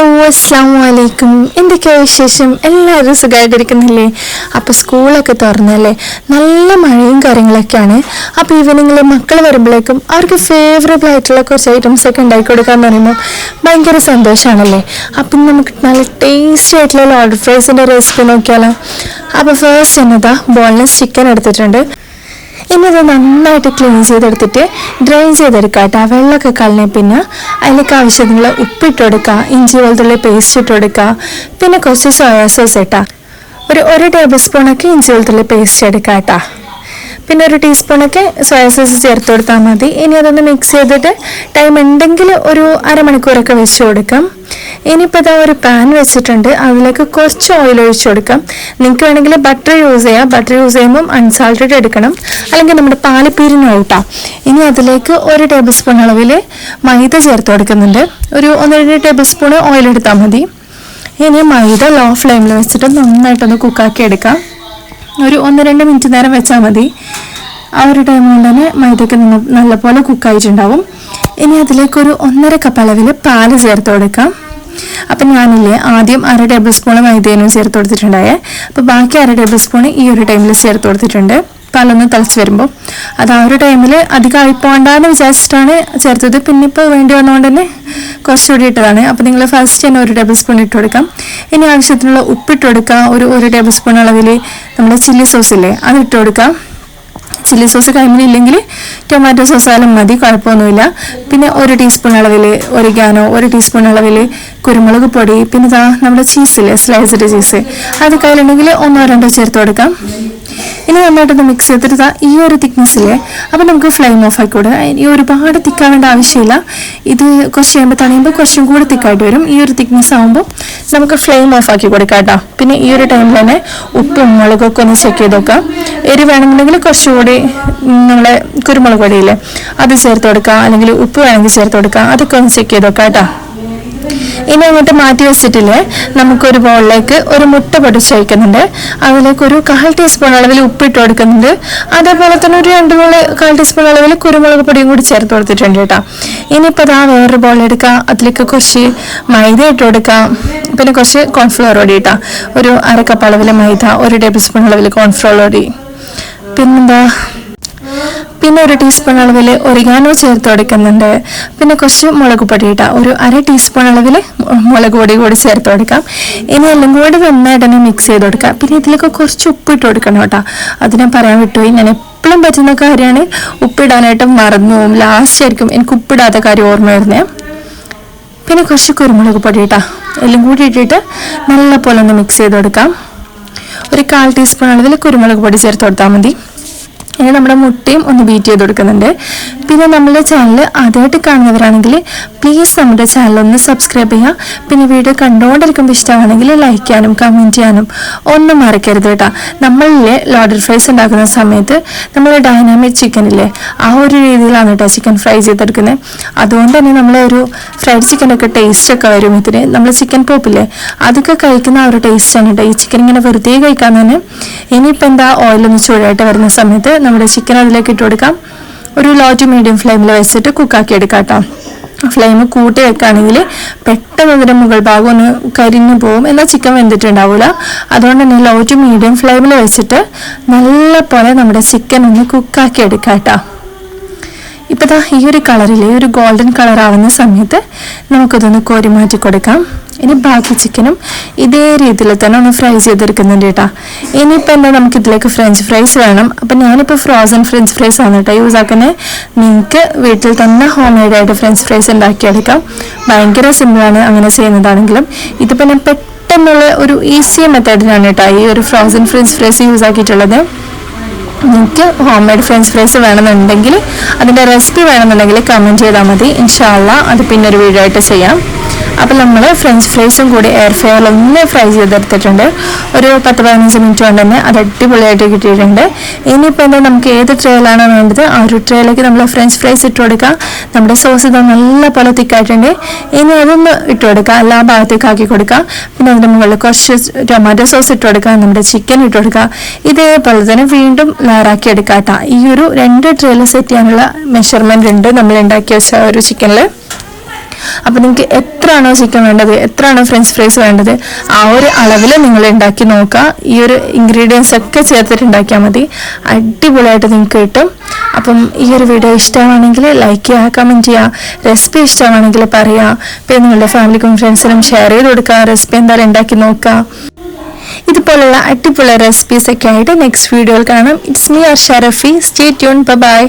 അസ്സാം വലൈക്കും എന്തൊക്കെയാ വിശേഷം? എല്ലാവരും സുഖമായിട്ടിരിക്കുന്നില്ലേ അപ്പോൾ സ്കൂളൊക്കെ തുറന്നല്ലേ? നല്ല മഴയും കാര്യങ്ങളൊക്കെയാണ്. അപ്പോൾ ഈവനിങ്ങിൽ മക്കൾ വരുമ്പോഴേക്കും അവർക്ക് ഫേവറബിൾ ആയിട്ടുള്ള കുറച്ച് ഐറ്റംസ് ഒക്കെ ഉണ്ടാക്കി കൊടുക്കാൻ പറയുമ്പോൾ ഭയങ്കര സന്തോഷമാണല്ലേ അപ്പം നമുക്ക് നല്ല ടേസ്റ്റി ആയിട്ടുള്ള ലോഡ് ഫ്രൈസിന്റെ റെസിപ്പി നോക്കിയാലോ. അപ്പോൾ ഫസ്റ്റ് എന്നതാ ബോൺലെസ് ചിക്കൻ എടുത്തിട്ടുണ്ട്. ഇനി അത് നന്നായിട്ട് ക്ലീൻ ചെയ്തെടുത്തിട്ട് ഡ്രൈൻ ചെയ്തെടുക്കുക കേട്ടോ. വെള്ളമൊക്കെ കളഞ്ഞ പിന്നെ അതിലേക്ക് ആവശ്യത്തിനുള്ള ഉപ്പിട്ട് കൊടുക്കുക ഇഞ്ചി പോലത്തുള്ള പേസ്റ്റ് ഇട്ട് കൊടുക്കുക പിന്നെ കുറച്ച് സോയാ സോസ് ഇട്ടാ. ഒരു ഒരു ടേബിൾ സ്പൂണൊക്കെ ഇഞ്ചി പോലത്തുള്ള പേസ്റ്റ് എടുക്കാം കേട്ടോ. പിന്നെ ഒരു ടീസ്പൂണൊക്കെ സോയാ സോസ് ചേർത്ത് കൊടുത്താൽ മതി. ഇനി അതൊന്ന് മിക്സ് ചെയ്തിട്ട് ടൈം ഉണ്ടെങ്കിൽ ഒരു അരമണിക്കൂറൊക്കെ വെച്ച് കൊടുക്കാം. ഇനിയിപ്പോൾ ഇതാ ഒരു പാൻ വെച്ചിട്ടുണ്ട്. അതിലേക്ക് കുറച്ച് ഓയിൽ ഒഴിച്ച് കൊടുക്കാം. നിങ്ങൾക്ക് വേണമെങ്കിൽ ബട്ടർ യൂസ് ചെയ്യാം. ബട്ടർ യൂസ് ചെയ്യുമ്പം അൺസാൾട്ടഡ് എടുക്കണം. അല്ലെങ്കിൽ നമ്മുടെ പാലപ്പീരിന് ഔട്ടാം ഇനി അതിലേക്ക് ഒരു ടേബിൾ സ്പൂൺ അളവിൽ മൈദ ചേർത്ത് കൊടുക്കുന്നുണ്ട്. ഒരു ഒന്ന് രണ്ട് ടേബിൾ സ്പൂൺ ഓയിൽ എടുത്താൽ മതി. ഇനി മൈദ ലോ ഫ്ലെയിമിൽ വെച്ചിട്ട് നന്നായിട്ടൊന്ന് കുക്കാക്കി എടുക്കാം. ഒരു ഒന്ന് രണ്ട് മിനിറ്റ് നേരം വെച്ചാൽ മതി. ആ ഒരു ടൈം കൊണ്ട് തന്നെ മൈദയ്ക്ക് നല്ലപോലെ കുക്കായിട്ടുണ്ടാവും ഇനി അതിലേക്ക് അതിലേക്കൊരു ഒന്നര കപ്പ് അളവിൽ പാൽ ചേർത്ത് കൊടുക്കാം. അപ്പം ഞാനില്ലേ ആദ്യം അര ടേബിൾ സ്പൂൺ മൈദേനും ചേർത്ത് കൊടുത്തിട്ടുണ്ടായേ. അപ്പോൾ ബാക്കി അര ടേബിൾ സ്പൂൺ ഈ ഒരു ടൈമിൽ ചേർത്ത് കൊടുത്തിട്ടുണ്ട്. പാലൊന്ന് തിളച്ച് വരുമ്പോൾ അത് ആ ഒരു ടൈമിൽ അധികം ആയിപ്പോണ്ടെന്ന് വിചാരിച്ചിട്ടാണ് ചേർത്തത്. പിന്നെ ഇപ്പോൾ വേണ്ടി വന്നുകൊണ്ട് തന്നെ കുറച്ചുകൂടി ഇട്ടതാണ്. അപ്പോൾ നിങ്ങൾ ഫസ്റ്റ് തന്നെ ഒരു ടേബിൾ സ്പൂൺ ഇട്ട് കൊടുക്കാം. ഇനി ആവശ്യത്തിനുള്ള ഉപ്പിട്ട് കൊടുക്കാം. ഒരു ഒരു ടേബിൾ സ്പൂൺ അളവിൽ നമ്മൾ ചില്ലി സോസ് ഇല്ലേ അത് ഇട്ട് കൊടുക്കാം. ചില്ലി സോസ് കൈമിലില്ലെങ്കിൽ ടൊമാറ്റോ സോസ് ആയാലും മതി കുഴപ്പമൊന്നുമില്ല. പിന്നെ ഒരു ടീസ്പൂൺ അളവിൽ ഒരിഗാനോ ഒരു ടീസ്പൂൺ അളവിൽ കുരുമുളക് പൊടി. പിന്നെ ഇതാ നമ്മുടെ ചീസില്ലേ സ്ലൈസ്ഡ് ചീസ് അത് കയ്യിലുണ്ടെങ്കിൽ ഒന്നോ രണ്ടോ ചേർത്ത് കൊടുക്കാം. ഇനി നന്നായിട്ടൊന്ന് മിക്സ് ചെയ്തിട്ട് ഈ ഒരു തിക്നെസ്സില്ലേ അപ്പം നമുക്ക് ഫ്ലെയിം ഓഫ് ആക്കിക്കൂടെ ഇനി ഒരുപാട് തിക്കാവേണ്ട ആവശ്യമില്ല. ഇത് കുറച്ച് കഴിയുമ്പോൾ തണിയുമ്പോൾ കുറച്ചും കൂടി തിക്കായിട്ട് വരും. ഈ ഒരു തിക്നെസ് ആകുമ്പോൾ നമുക്ക് ഫ്ലെയിം ഓഫ് ആക്കി കൊടുക്കാം കേട്ടോ. പിന്നെ ഈ ഒരു ടൈമിൽ തന്നെ ഉപ്പും മുളകൊക്കെ ഒന്ന് ചെക്ക് ചെയ്ത് നോക്കാം. എരി വേണമെന്നുണ്ടെങ്കിൽ കുറച്ചുകൂടി നമ്മളെ കുരുമുളക് പൊടിയില്ലേ അത് ചേർത്ത് കൊടുക്കാം. അല്ലെങ്കിൽ ഉപ്പ് വേണമെങ്കിൽ ചേർത്ത് കൊടുക്കാം. അതൊക്കെ ഒന്ന് ചെക്ക് ചെയ്ത് നോക്കാം കേട്ടോ. ഇനി അങ്ങോട്ട് മാറ്റി വെച്ചിട്ടില്ലേ? നമുക്കൊരു ബോളിലേക്ക് ഒരു മുട്ട പൊടിച്ച് വയ്ക്കുന്നുണ്ട് അതിലേക്ക് ഒരു കാൽ ടീസ്പൂൺ അളവിൽ ഉപ്പിട്ട് കൊടുക്കുന്നുണ്ട്. അതേപോലെ തന്നെ ഒരു രണ്ട് മൂന്ന് കാൽ ടീസ്പൂൺ അളവിൽ കുരുമുളക് പൊടിയും കൂടി ചേർത്ത് കൊടുത്തിട്ടുണ്ട് കേട്ടോ. ഇനിയിപ്പോൾ അതാ വേറൊരു ബോൾ എടുക്കാം. അതിലേക്ക് കുറച്ച് മൈദ ഇട്ട് കൊടുക്കാം. പിന്നെ കുറച്ച് കോൺഫ്ലവർ പൊടി കേട്ടോ ഒരു അരക്കപ്പ് കപ്പ് അളവിൽ മൈദ ഒരു ടേബിൾ സ്പൂൺ അളവിൽ കോൺഫ്ലവർ പൊടി. പിന്നെന്താ? പിന്നെ ഒരു ടീസ്പൂൺ അളവിൽ ഒരിഗാനോ ചേർത്ത് കൊടുക്കുന്നുണ്ട് പിന്നെ കുറച്ച് മുളക് പൊടി ഒരു അര ടീസ്പൂൺ അളവിൽ മുളക് പൊടി കൂടി ചേർത്ത് കൊടുക്കാം ഇനി എല്ലാം കൂടി നന്നായിട്ട് തന്നെ മിക്സ് ചെയ്ത് കൊടുക്കാം പിന്നെ ഇതിലേക്ക് കുറച്ച് ഉപ്പ് ഇട്ട് കൊടുക്കണം കേട്ടോ. അത് ഞാൻ പറയാൻ വിട്ടുപോയി. ഞാൻ എപ്പോഴും പറ്റുന്ന കാര്യമാണ് ഉപ്പിടാനായിട്ട് മറന്നു ലാസ്റ്റ് ആയിരിക്കും എനിക്ക് ഉപ്പിടാത്ത കാര്യം ഓർമ്മ വരുന്നേ. പിന്നെ കുറച്ച് കുരുമുളക് പൊടി എല്ലാം കൂടി ഇട്ടിട്ട് നല്ല പോലെ ഒന്ന് മിക്സ് ചെയ്ത് കൊടുക്കാം ഒരു കാൽ ടീസ്പൂൺ അളവിൽ കുരുമുളക് പൊടി ചേർത്ത് കൊടുത്താൽ മതി. ഇനി നമ്മുടെ മുട്ടയും ഒന്ന് ബീറ്റ് ചെയ്ത് കൊടുക്കുന്നുണ്ട്. പിന്നെ നമ്മുടെ ചാനൽ ആദ്യമായിട്ട് കാണുന്നവരാണെങ്കിൽ പ്ലീസ് നമ്മുടെ ചാനൽ ഒന്ന് സബ്സ്ക്രൈബ് ചെയ്യുക. പിന്നെ വീഡിയോ കണ്ടുകൊണ്ടിരിക്കുമ്പോൾ ഇഷ്ടമാണെങ്കിൽ ലൈക്ക് ചെയ്യാനും കമന്റ് ചെയ്യാനും ഒന്നും മറക്കരുത് കേട്ടോ. നമ്മളിലെ ലോഡർ ഫ്രൈസ് ഉണ്ടാക്കുന്ന സമയത്ത് നമ്മൾ ഡൈനാമിക് ചിക്കനില്ലേ ആ ഒരു രീതിയിലാണ് കേട്ടോ ചിക്കൻ ഫ്രൈ ചെയ്തെടുക്കുന്നത് അതുകൊണ്ട് തന്നെ നമ്മളെ ഒരു ഫ്രൈഡ് ചിക്കനൊക്കെ ടേസ്റ്റ് ഒക്കെ വരും ഇതിന്. നമ്മൾ ചിക്കൻ പോപ്പില്ലേ അതൊക്കെ കഴിക്കുന്ന ആ ഒരു ടേസ്റ്റാണ് കേട്ടോ. ഈ ചിക്കൻ ഇങ്ങനെ വെറുതെ കഴിക്കാൻ തന്നെ ഇനിയിപ്പോൾ എന്താ ഓയിലൊന്ന് ചൂടായിട്ട് വരുന്ന സമയത്ത് നമ്മുടെ ചിക്കൻ അതിലേക്ക് ഇട്ട് കൊടുക്കാം. ഒരു ലോ ടു മീഡിയം ഫ്ലെയിമിൽ വെച്ചിട്ട് കുക്കാക്കി എടുക്കാം കേട്ടോ ഫ്ലെയിം കൂട്ടി വെക്കുകയാണെങ്കിൽ പെട്ടെന്ന് അതിന്റെ മുകൾ ഭാഗം ഒന്ന് കരിഞ്ഞു പോകും എന്നാൽ ചിക്കൻ വെന്തിട്ടുണ്ടാവില്ല അതുകൊണ്ട് തന്നെ ലോ ടു മീഡിയം ഫ്ലെയിമിൽ വെച്ചിട്ട് നല്ല പോലെ നമ്മുടെ ചിക്കൻ ഒന്ന് കുക്കാക്കി എടുക്കാം കേട്ടോ ഇപ്പം ദാ ഈ ഒരു കളറിലെ ഒരു ഗോൾഡൻ കളർ ആവുന്ന സമയത്ത് നമുക്കതൊന്ന് കോരി മാറ്റി കൊടുക്കാം. ഇനി ബാക്കി ചിക്കനും ഇതേ രീതിയിൽ തന്നെ ഒന്ന് ഫ്രൈ ചെയ്തെടുക്കുന്നുണ്ട് കേട്ടോ. ഇനിയിപ്പോൾ എന്താ നമുക്ക് ഇതിലേക്ക് ഫ്രഞ്ച് ഫ്രൈസ് വേണം. അപ്പം ഞാനിപ്പോൾ ഫ്രോസൺ ഫ്രഞ്ച് ഫ്രൈസ് ആണ് കേട്ടോ യൂസ് ആക്കുന്നത് നിങ്ങൾക്ക് വീട്ടിൽ തന്നെ ഹോം മെയ്ഡായിട്ട് ഫ്രഞ്ച് ഫ്രൈസ് ഉണ്ടാക്കിയെടുക്കാം. ഭയങ്കര സിമ്പിളാണ് അങ്ങനെ ചെയ്യുന്നതാണെങ്കിലും. ഇതിപ്പോൾ ഞാൻ പെട്ടെന്നുള്ള ഒരു ഈസി മെത്തേഡിനാണ് കേട്ടോ ഈ ഒരു ഫ്രോസൺ ഫ്രഞ്ച് ഫ്രൈസ് യൂസ് ആക്കിയിട്ടുള്ളത്. നിങ്ങൾക്ക് ഹോം മെയ്ഡ് ഫ്രഞ്ച് ഫ്രൈസ് വേണമെന്നുണ്ടെങ്കിൽ അതിന്റെ റെസിപ്പി വേണമെന്നുണ്ടെങ്കിൽ കമന്റ് ചെയ്താൽ മതി. ഇൻഷാല്ല അത് പിന്നെ ഒരു വീഡിയോ ആയിട്ട് ചെയ്യാം. അപ്പോൾ നമ്മൾ ഫ്രഞ്ച് ഫ്രൈസും കൂടി എയർ ഫ്രൈ ഒന്ന് ഫ്രൈ ചെയ്തെടുത്തിട്ടുണ്ട്. ഒരു പത്ത് പതിനഞ്ച് മിനിറ്റ് കൊണ്ട് തന്നെ അത് അടിപൊളിയായിട്ട് കിട്ടിയിട്ടുണ്ട്. ഇനിയിപ്പോൾ എന്താ നമുക്ക് ഏത് ട്രേയിലാണ് വേണ്ടത്? ആ ഒരു ട്രേയിലേക്ക് നമ്മൾ ഫ്രഞ്ച് ഫ്രൈസ് ഇട്ട് കൊടുക്കുക നമ്മുടെ സോസ് ഇത് നല്ല പോലെ തിക്കായിട്ടുണ്ട്. ഇനി അതൊന്ന് ഇട്ട് കൊടുക്കുക എല്ലാ ഭാഗത്തേക്ക് ആക്കി കൊടുക്കുക പിന്നെ അതിന്റെ മുകളിൽ കുറച്ച് ടൊമാറ്റോ സോസ് ഇട്ട് കൊടുക്കുക നമ്മുടെ ചിക്കൻ ഇട്ട് കൊടുക്കുക ഇതേപോലെ തന്നെ വീണ്ടും ലെയറാക്കി എടുക്കുക കേട്ടോ. ഈ ഒരു രണ്ട് ട്രേയിൽ സെറ്റ് ചെയ്യാനുള്ള മെഷർമെന്റ് ഉണ്ട്. നമ്മൾ ഉണ്ടാക്കി വെച്ച ഒരു ചിക്കനിൽ അപ്പോൾ നിങ്ങൾക്ക് എത്രയാണോ ചിക്കൻ വേണ്ടത് എത്രയാണോ ഫ്രഞ്ച് ഫ്രൈസ് വേണ്ടത് ആ ഒരു അളവിൽ നിങ്ങൾ ഉണ്ടാക്കി നോക്കുക. ഈ ഒരു ഇൻഗ്രീഡിയൻസ് ഒക്കെ ചേർത്തിട്ട് ഉണ്ടാക്കിയാൽ മതി. അടിപൊളിയായിട്ട് നിങ്ങൾക്ക് കിട്ടും. അപ്പം ഈ ഒരു വീഡിയോ ഇഷ്ടമാണെങ്കിൽ ലൈക്ക് ചെയ്യുക കമന്റ് ചെയ്യുക റെസിപ്പി ഇഷ്ടമാണെങ്കിൽ പറയുക പിന്നെ നിങ്ങളുടെ ഫാമിലിക്കും ഫ്രണ്ട്സിനും ഷെയർ ചെയ്ത് കൊടുക്കുക റെസിപ്പി എന്തായാലും ഉണ്ടാക്കി നോക്കുക. ഇതുപോലുള്ള അടിപൊളി റെസിപ്പീസ് ഒക്കെ ആയിട്ട് നെക്സ്റ്റ് വീഡിയോയിൽ കാണാം. It's me Arsha Rafi stay tune bye